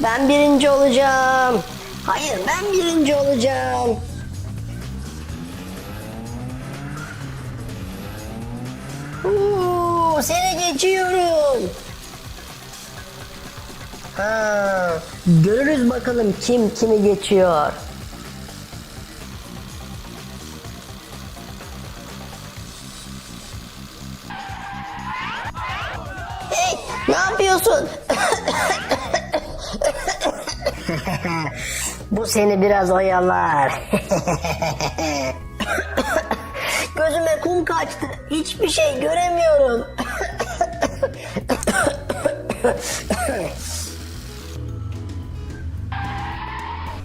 Ben birinci olacağım. Hayır ben birinci olacağım. Oo, seni geçiyorum. Ha, görürüz bakalım kim kimi geçiyor. Hey, ne yapıyorsun? Bu seni biraz oyalar. Gözüme kum kaçtı. Hiçbir şey göremiyorum.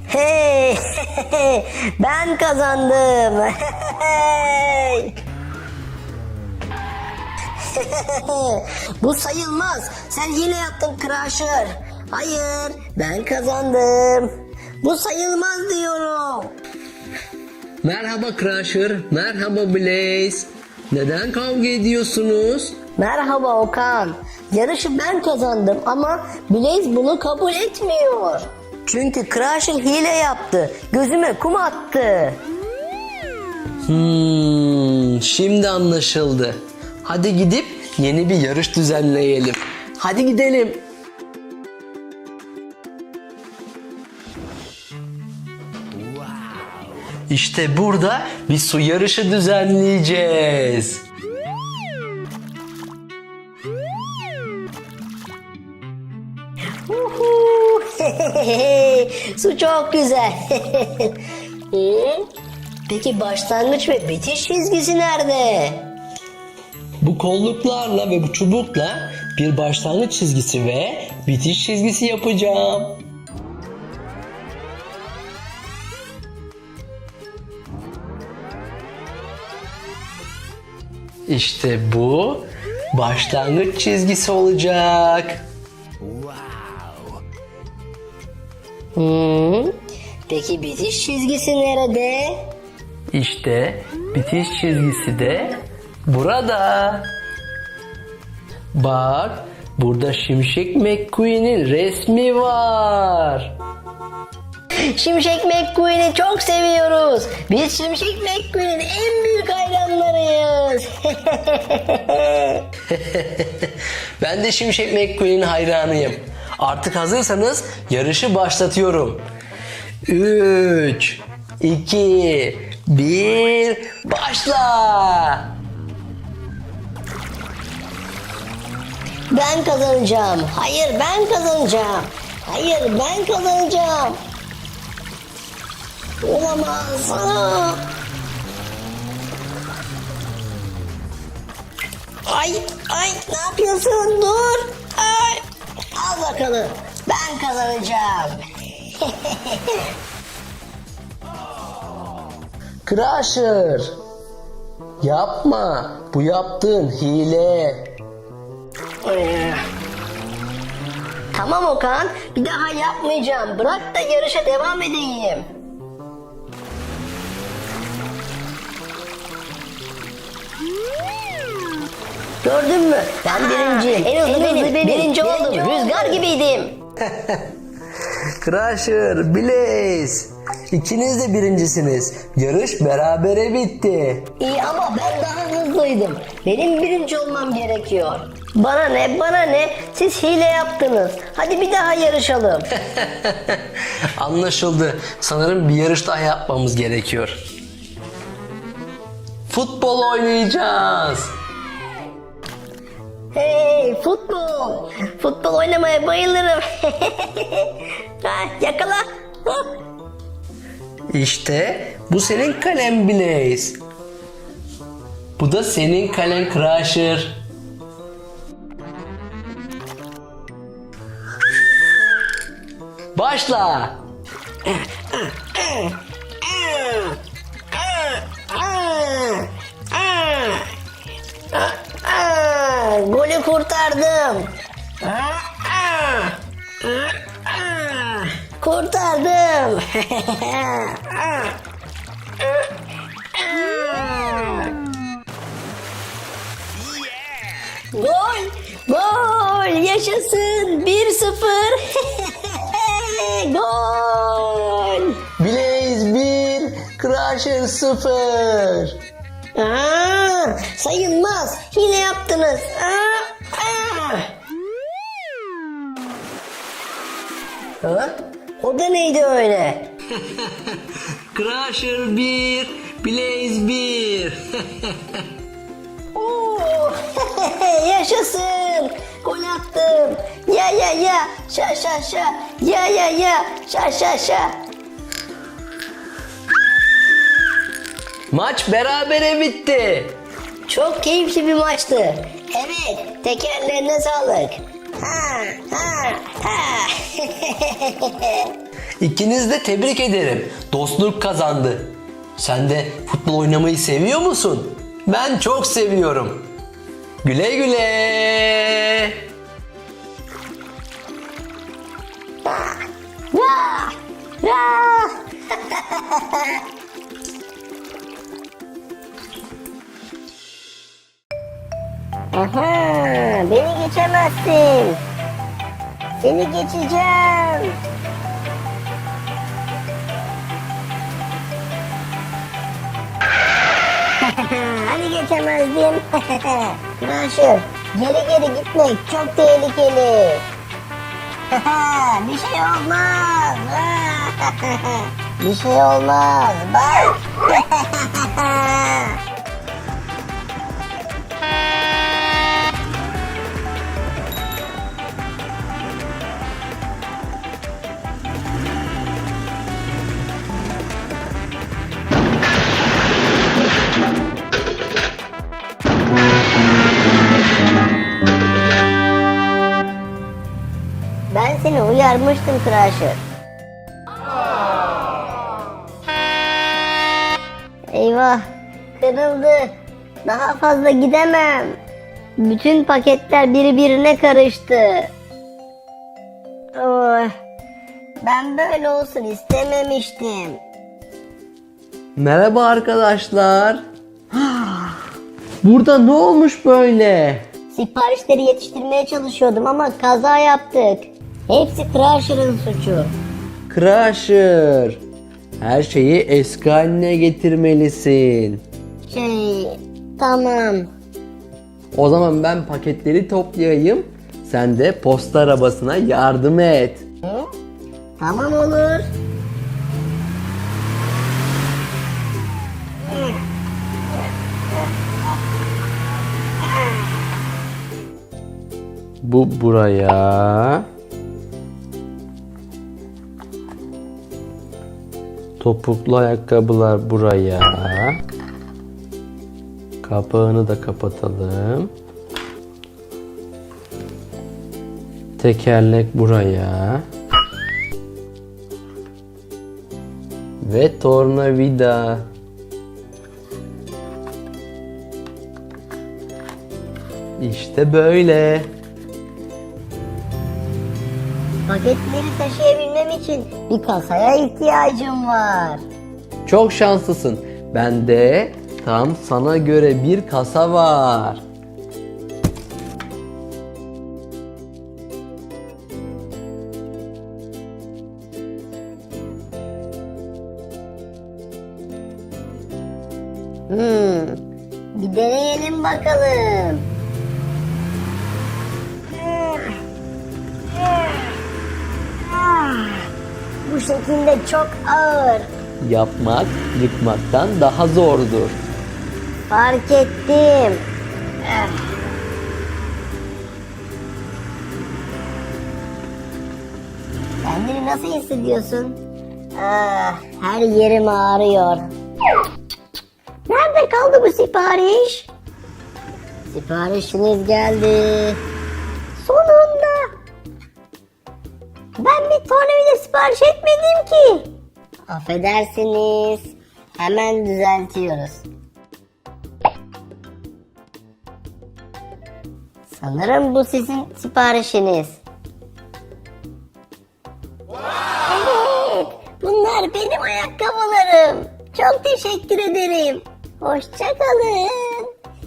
Hey, ben kazandım. Bu sayılmaz. Sen hile yaptın Crusher. Hayır, ben kazandım. Bu sayılmaz diyorum. Merhaba Crusher, merhaba Blaze. Neden kavga ediyorsunuz? Merhaba Okan. Yarışı ben kazandım ama Blaze bunu kabul etmiyor. Çünkü Crusher hile yaptı. Gözüme kum attı. Hmm, şimdi anlaşıldı. Hadi gidip yeni bir yarış düzenleyelim. Hadi gidelim. İşte burada bir su yarışı düzenleyeceğiz. Su çok güzel. Peki başlangıç ve bitiş çizgisi nerede? Bu kolluklarla ve bu çubukla bir başlangıç çizgisi ve bitiş çizgisi yapacağım. İşte bu başlangıç çizgisi olacak. Hı? Peki bitiş çizgisi nerede? İşte bitiş çizgisi de burada. Bak burada Şimşek McQueen'in resmi var. Şimşek McQueen'i çok seviyoruz. Biz Şimşek McQueen'in en büyük hayranlarıyız. Ben de Şimşek McQueen'in hayranıyım. Artık hazırsanız yarışı başlatıyorum. 3, 2, 1, başla! ben kazanacağım. Hayır ben kazanacağım. Hayır ben kazanacağım. Olamaz. Aa! Ay ay ne yapıyorsun? Dur. Ay. Al bakalım. Ben kazanacağım. Crusher! Yapma! Bu yaptığın hile. Tamam Okan, bir daha yapmayacağım. Bırak da yarışa devam edeyim. Gördün mü? Ben birinciyim. En hızlı, benim. Birinci, oldum. Rüzgar gibiydim. Crusher, Blaze. İkiniz de birincisiniz. Yarış berabere bitti. İyi ama ben daha hızlıydım. Benim birinci olmam gerekiyor. Bana ne, bana ne? Siz hile yaptınız. Hadi bir daha yarışalım. Anlaşıldı. Sanırım bir yarış daha yapmamız gerekiyor. Futbol oynayacağız. Hey futbol. Futbol oynamaya bayılırım. ha, yakala. İşte bu senin kalem Blaze. Bu da senin kalem Crusher. Başla. kurtardım. kurtardım. Gol! Gol! Yaşasın! 1-0! Gol! Blaze 1, Crusher 0. Aa, sayılmaz. Yine yaptınız. Aa. Ha? O da neydi öyle? Crusher 1, Blaze 1. Oo, yaşasın. Gol attım. Ya ya ya. Şa şa şa. Ya ya ya. Şa şa şa. Maç berabere bitti. Çok keyifli bir maçtı. Evet, tekerlerine sağlık. Ha, ha, ha. İkiniz de tebrik ederim. Dostluk kazandı. Sen de futbol oynamayı seviyor musun? Ben çok seviyorum. Güle güle. Aha, beni geçemezsin. Seni geçeceğim. hani geçemezdin? Naşır, geri geri gitmek çok tehlikeli. bir şey olmaz. bir şey olmaz. Bak. Ben seni uyarmıştım Crusher. Eyvah, kırıldı. Daha fazla gidemem. Bütün paketler birbirine karıştı. Oh, ben böyle olsun istememiştim. Merhaba arkadaşlar. Burada ne olmuş böyle? Siparişleri yetiştirmeye çalışıyordum ama kaza yaptık. Hepsi Crusher'ın suçu. Crusher. Her şeyi eski haline getirmelisin. Şey, tamam. O zaman ben paketleri toplayayım. Sen de posta arabasına yardım et. Hı? Tamam olur. Bu buraya. Topuklu ayakkabılar buraya. Kapağını da kapatalım. Tekerlek buraya. Ve tornavida. İşte böyle. Paketleri taşıyabilmem için bir kasaya ihtiyacım var. Çok şanslısın. Bende tam sana göre bir kasa var. Hmm, bir deneyelim bakalım. Bu şekilde çok ağır. Yapmak yıkmaktan daha zordur. Fark ettim. Kendini nasıl hissediyorsun? Ah, her yerim ağrıyor. Nerede kaldı bu sipariş? Siparişiniz geldi. Sonunda. Sipariş etmedim ki. Affedersiniz. Hemen düzeltiyoruz. Sanırım bu sizin siparişiniz. Evet, bunlar benim ayakkabılarım. Çok teşekkür ederim. Hoşçakalın.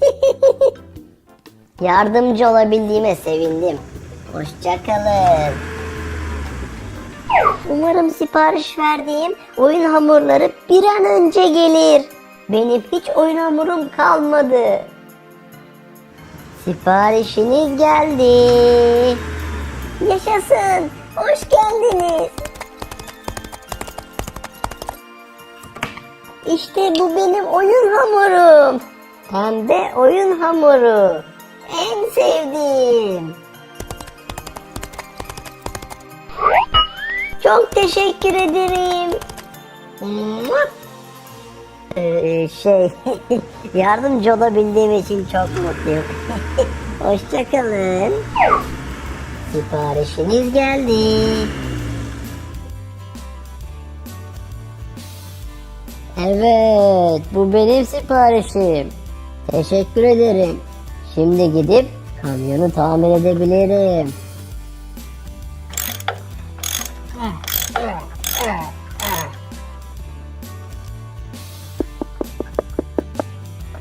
Yardımcı olabildiğime sevindim. Hoşçakalın. Umarım sipariş verdiğim oyun hamurları bir an önce gelir. Benim hiç oyun hamurum kalmadı. Siparişiniz geldi. Yaşasın. Hoş geldiniz. İşte bu benim oyun hamurum. Hem de oyun hamuru. En sevdiğim. Çok teşekkür ederim. Ee, şey, yardımcı olabildiğim için çok mutluyum. Hoşçakalın. Siparişiniz geldi. Evet, bu benim siparişim. Teşekkür ederim. Şimdi gidip kamyonu tamir edebilirim.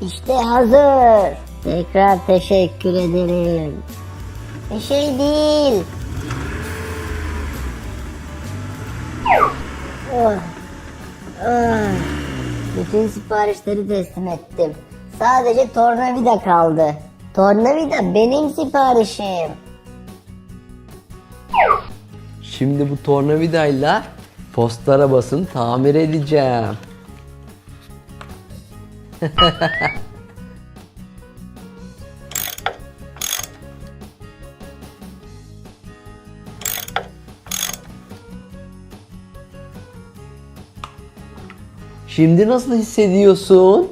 İşte hazır. Tekrar teşekkür ederim. Bir şey değil. Oh. Ah. Bütün siparişleri teslim ettim. Sadece tornavida kaldı. Tornavida benim siparişim. Şimdi bu tornavidayla posta arabasını tamir edeceğim. Şimdi nasıl hissediyorsun?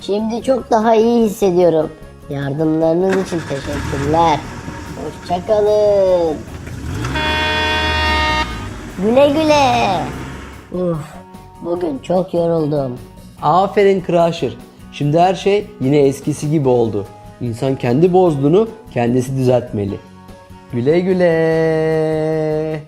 Şimdi çok daha iyi hissediyorum. Yardımlarınız için teşekkürler. Hoşçakalın. Güle güle. Uf, bugün çok yoruldum. Aferin Crusher. Şimdi her şey yine eskisi gibi oldu. İnsan kendi bozduğunu kendisi düzeltmeli. Güle güle.